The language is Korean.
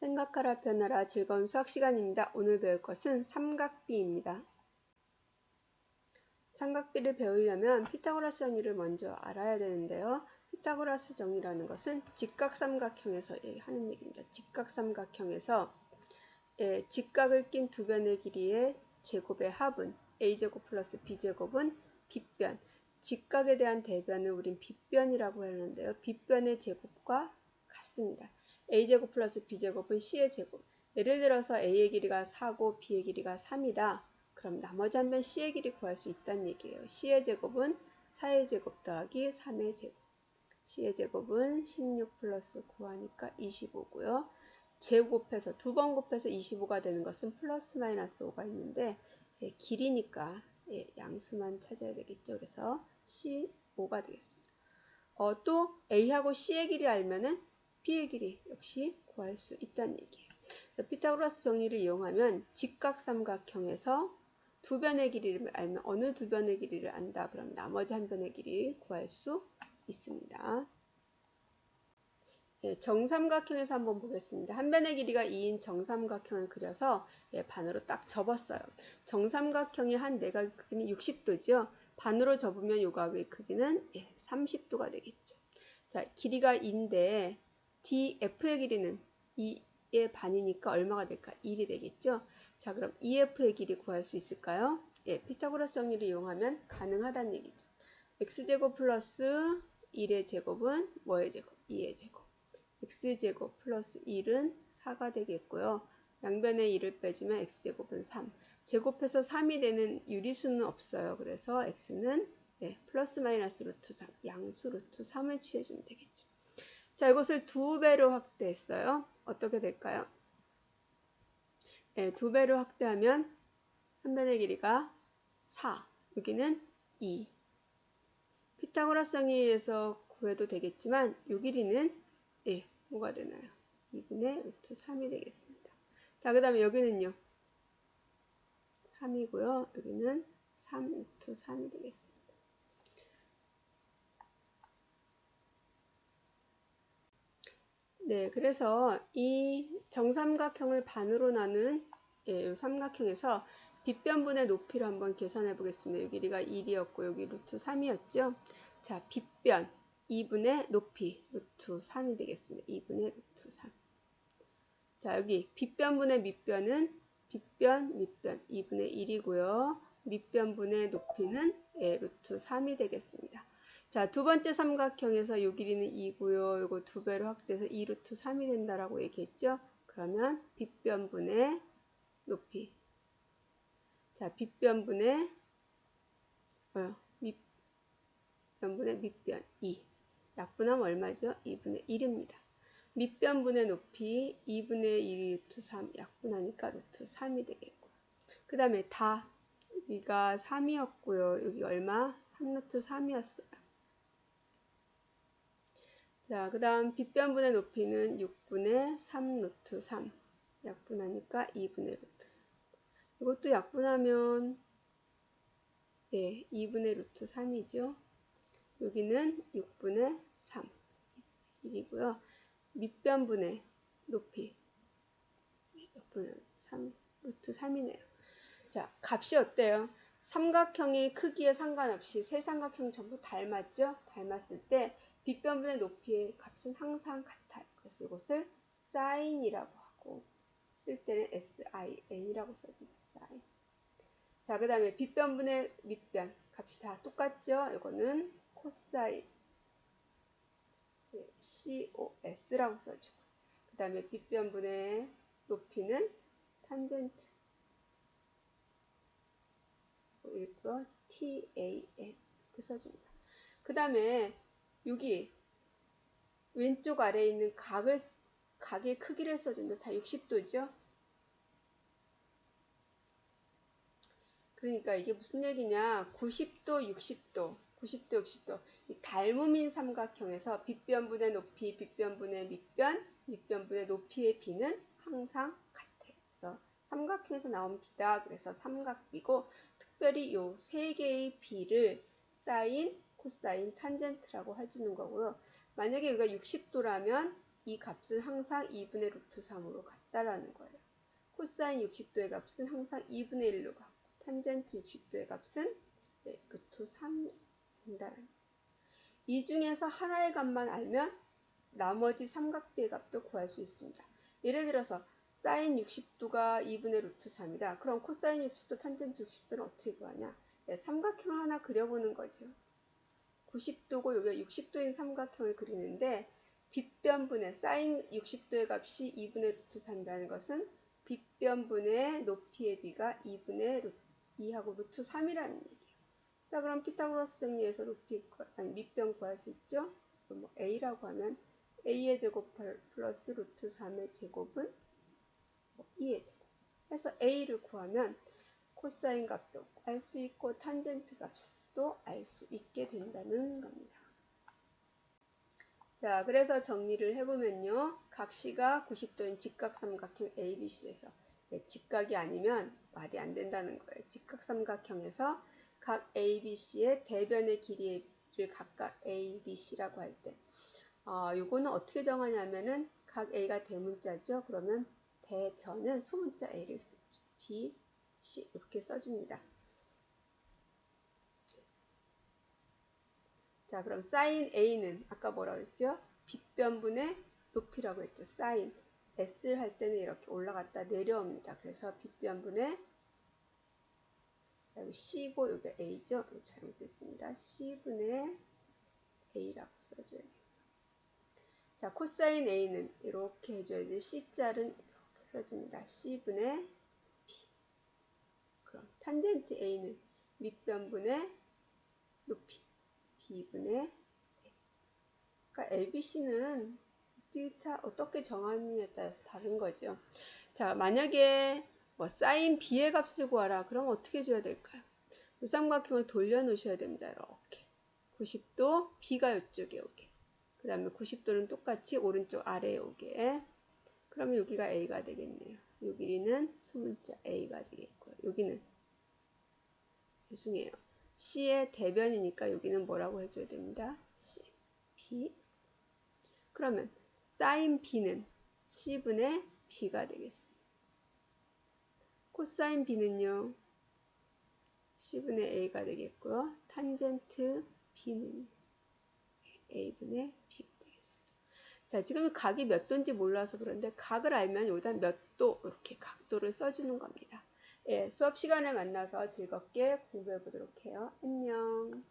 생각하라 변하라 즐거운 수학 시간입니다. 오늘 배울 것은 삼각비입니다. 삼각비를 배우려면 피타고라스 정의를 먼저 알아야 되는데요. 피타고라스 정의라는 것은 직각삼각형에서 예, 하는 얘기입니다. 직각삼각형에서 예, 직각을 낀 두 변의 길이의 제곱의 합은 a제곱 플러스 b제곱은 빗변 직각에 대한 대변을 우린 빗변이라고 하는데요. 빗변의 제곱과 같습니다. A제곱 플러스 b제곱은 c의 제곱. 예를 들어서 a의 길이가 4고 b의 길이가 3이다. 그럼 나머지 한번 c의 길이 구할 수 있다는 얘기예요. c의 제곱은 4의 제곱 더하기 3의 제곱. c의 제곱은 16 플러스 9하니까 25고요. 제곱해서 두 번 곱해서 25가 되는 것은 플러스 마이너스 5가 있는데 예, 길이니까 예, 양수만 찾아야 되겠죠. 그래서 C5가 되겠습니다. 어, 또 A하고 C의 길이 알면은 B의 길이 역시 구할 수 있다는 얘기예요. 피타고라스 정리를 이용하면 직각삼각형에서 두 변의 길이를 알면 어느 두 변의 길이를 안다. 그럼 나머지 한 변의 길이 구할 수 있습니다. 예, 정삼각형에서 한번 보겠습니다. 한 변의 길이가 2인 정삼각형을 그려서 예, 반으로 딱 접었어요. 정삼각형의 한 내각 크기는 60도죠. 반으로 접으면 요각의 크기는 예, 30도가 되겠죠. 자, 길이가 2인데 DF의 길이는 2의 반이니까 얼마가 될까? 1이 되겠죠? 자, 그럼 EF의 길이 구할 수 있을까요? 예, 피타고라스 정리를 이용하면 가능하다는 얘기죠. x제곱 플러스 1의 제곱은 뭐의 제곱? 2의 제곱. x제곱 플러스 1은 4가 되겠고요. 양변의 1을 빼주면 x제곱은 3. 제곱해서 3이 되는 유리수는 없어요. 그래서 x는 네, 플러스 마이너스 루트 3, 양수 루트 3을 취해주면 되겠죠. 자, 이것을 두 배로 확대했어요. 어떻게 될까요? 네, 두 배로 확대하면 한 변의 길이가 4, 여기는 2. 피타고라스 정의에서 구해도 되겠지만 이 길이는 예, 뭐가 되나요? 2분의 루트 3이 되겠습니다. 자, 그 다음에 여기는요. 3이고요. 여기는 3 루트 3이 되겠습니다. 네, 그래서 이 정삼각형을 반으로 나눈 예, 이 삼각형에서 빗변분의 높이를 한번 계산해 보겠습니다. 여기 길이가 1이었고 여기 루트 3이었죠. 자, 빗변 2분의 높이 루트 3이 되겠습니다. 2분의 루트 3. 자, 여기 빗변분의 밑변은 빗변, 밑변 2분의 1이고요. 밑변분의 높이는 예, 루트 3이 되겠습니다. 자, 두 번째 삼각형에서 요 길이는 2고요. 요거 두 배로 확대해서 2루트 3이 된다라고 얘기했죠. 그러면 빗변분의 높이. 자, 빗변분의 어, 밑변분의 밑변 2. 약분하면 얼마죠? 2분의 1입니다. 밑변분의 높이 2분의 1 루트 3 약분하니까 루트 3이 되겠고 그 다음에 다 여기가 3이었고요. 여기 얼마? 3루트 3이었어요. 자, 그 다음 빗변분의 높이는 6분의 3 루트 3 약분하니까 2분의 루트 3 이것도 약분하면 예, 2분의 루트 3이죠. 여기는 6분의 3 1이고요. 밑변분의 높이 몇분의 3 루트 3이네요. 자, 값이 어때요? 삼각형의 크기에 상관없이 세 삼각형 전부 닮았죠? 닮았을 때 빗변분의 높이의 값은 항상 같아요. 그래서 이것을 사인이라고 하고 쓸 때는 sin이라고 써줍니다. sin. 자, 그 다음에 빗변분의 밑변 값이 다 똑같죠? 이거는 코사인 COS라고 써주고 그 다음에 빗변분의 높이는 탄젠트 읽고요. TAN 이렇게 써줍니다. 그 다음에 여기 왼쪽 아래에 있는 각을 각의 크기를 써줍니다. 다 60도죠. 그러니까 이게 무슨 얘기냐 90도 60도 90도 60도 이 닮음인 삼각형에서 빗변분의 높이 빗변분의 밑변 밑변분의 높이의 비는 항상 같아요. 그래서 삼각형에서 나온 비다 그래서 삼각비고 특별히 이세 개의 비를 사인 코사인 탄젠트라고 해주는 거고요. 만약에 여기가 60도라면 이 값은 항상 2분의 루트 3으로 같다라는 거예요. 코사인 60도의 값은 항상 2분의 1로 같고 탄젠트 60도의 값은 네, 루트 3이 된다는 거예요. 이 중에서 하나의 값만 알면 나머지 삼각비의 값도 구할 수 있습니다. 예를 들어서 사인 60도가 2분의 루트 3이다. 그럼 코사인 60도, 탄젠트 60도는 어떻게 구하냐? 네, 삼각형을 하나 그려보는 거죠. 90도고 여기가 60도인 삼각형을 그리는데 빗변분의 사인 60도의 값이 2분의 루트 3이라는 것은 빗변분의 높이의 비가 2분의 루트 2하고 루트 3이라는 얘기예요. 자 그럼 피타고라스 정리해서 높이 아니 밑변 구할 수 있죠? 뭐 a라고 하면 a의 제곱 플러스 루트 3의 제곱은 뭐 2의 제곱 해서 a를 구하면 코사인 값도 알 수 있고 탄젠트 값 도알수 있게 된다는 겁니다. 자, 그래서 정리를 해보면요. 각시가 90도인 직각삼각형 ABC에서 네, 직각이 아니면 말이 안 된다는 거예요. 직각삼각형에서 각 ABC의 대변의 길이를 각각 ABC라고 할 때, 어, 요거는 어떻게 정하냐면은 각 A가 대문자죠. 그러면 대변은 소문자 A를 쓰죠. B, C 이렇게 써줍니다. 자, 그럼 사인 A는 아까 뭐라 그랬죠? 빗변분의 높이라고 했죠. 사인 S를 할 때는 이렇게 올라갔다 내려옵니다. 그래서 빗변분의 자, 여기 C고 여기 A죠? 잘못됐습니다. C분의 A라고 써줘야 돼요. 자, 코사인 A는 이렇게 해줘야 돼요. C자는 이렇게 써집니다. C분의 B. 그럼 탄젠트 A는 밑변분의 높이. B분의. 그러니까 ABC는 어떻게 정하느냐에 따라서 다른 거죠. 자, 만약에 뭐 사인 B의 값을 구하라. 그럼 어떻게 줘야 될까요? 삼각형을 돌려 놓으셔야 됩니다. 이렇게. 90도 B가 이쪽에 오게. 그 다음에 90도는 똑같이 오른쪽 아래에 오게. 그러면 여기가 A가 되겠네요. 여기는 수문자 A가 되겠고요. 여기는 죄송해요. C의 대변이니까 여기는 뭐라고 해줘야 됩니다. C, B. 그러면 사인 B는 C분의 B가 되겠습니다. 코사인 B는요. C분의 A가 되겠고요. 탄젠트 B는 A분의 B가 되겠습니다. 자, 지금 각이 몇 도인지 몰라서 그런데 각을 알면 여기다 몇 도 이렇게 각도를 써주는 겁니다. 예, 수업 시간에 만나서 즐겁게 공부해 보도록 해요. 안녕.